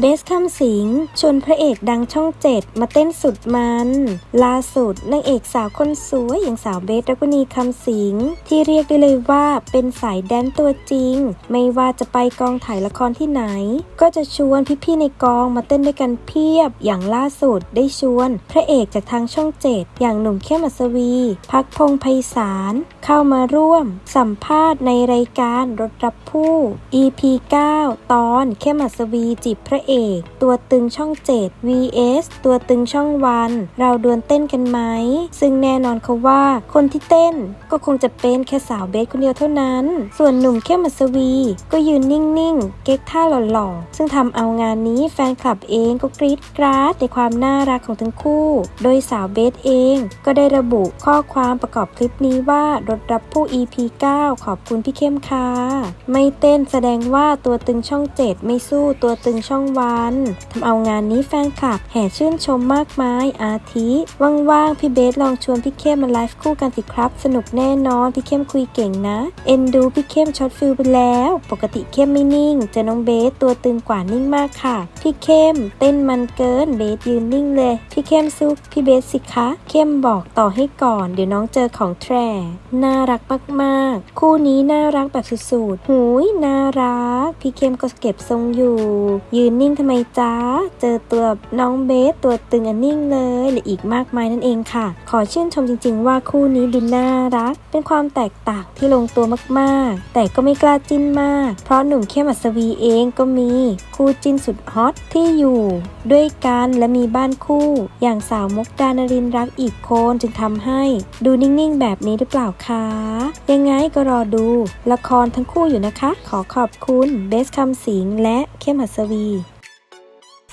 เบสคำสิงชวนพระเอกดังช่องเจ็ดมาเต้นสุดมัน ล่าสุดนางเอกสาวคนสวยอย่างสาวเบสรักวณีคำสิงที่เรียกได้เลยว่าเป็นสายแดนตัวจริง ไม่ว่าจะไปกองถ่ายละครที่ไหน ก็จะชวนพี่ๆในกองมาเต้นด้วยกันเพียบอย่างล่าสุดได้ชวน พระเอกจากทางช่องเจ็ดอย่างหนุ่มเข้มอัศวี พักพงไพศาล เข้ามาร่วม สัมภาษณ์ในรายการรถรับผู้ EP 9 ตอนเข้มอัศวีจีบพระเอก ตัวตึงช่อง 7 vs ตัวตึงช่องวัน เราดวลเต้นกันไหม ซึ่งแน่นอนเขาว่าคนที่เต้นก็คงจะเป็นแค่สาวเบสคนเดียวเท่านั้น ส่วนหนุ่มเข้มอัศวีก็ยืนนิ่งๆ เก๊กท่าหล่อๆ ซึ่งทำเอางานนี้แฟนคลับเองก็กรี๊ดกราดในความน่ารักของทั้งคู่ โดยสาวเบสเองก็ได้ระบุข้อความประกอบคลิปนี้ว่ารถรับผู้ EP 9 ขอบคุณพี่เข้มค่ะไม่เต้นแสดงว่าตัวตึงช่อง 7 ไม่สู้ตัวตึงช่องวันทำเอางานนี้แฟนคลับ แห่ชื่นชมมากมายอาทิว่างๆพี่เบสลองชวนพี่เข้มมาไลฟ์คู่กันสิครับ สนุกแน่นอนพี่เข้มคุยเก่งนะ เอ็นดูพี่เข้มช็อตฟิลไปแล้ว ปกติเข้มไม่นิ่งเจอน้องเบสตัวตึงกว่านิ่งมากค่ะ พี่เข้มเต้นมันเกินเบสยืนนิ่งเลย พี่เข้มสู้พี่เบสสิคะ เข้มบอกต่อให้ก่อน เดี๋ยวน้องเจอของแทรน่่ารักมากๆ คู่นี้น่ารักแบบสุดๆหูยน่ารัก พี่เข้มก็เก็บทรงอยู่ ยืนนิ่งทำไมจ้าเจอตัวน้องเบสตัวตึงอันนิ่งเลยและอีกมากมายนั่นเองค่ะ ขอชื่นชมจริง ๆ ว่าคู่นี้ดูน่ารัก เป็นความแตกต่างที่ลงตัวมากๆ แต่ก็ไม่กล้าจิ้นมาก เพราะหนุ่มเข้มอัศวีเองก็มี คู่จิ้นสุดฮอตที่อยู่ด้วยกันและมีบ้านคู่ อย่างสาวมุกดานรินร์รักอีกคนจึงทำให้ดูนิ่งๆ แบบนี้หรือเปล่าคะ ยังไงก็รอดูละครทั้งคู่อยู่นะคะ ขอขอบคุณเบสคำสิงและเข้มหัสวี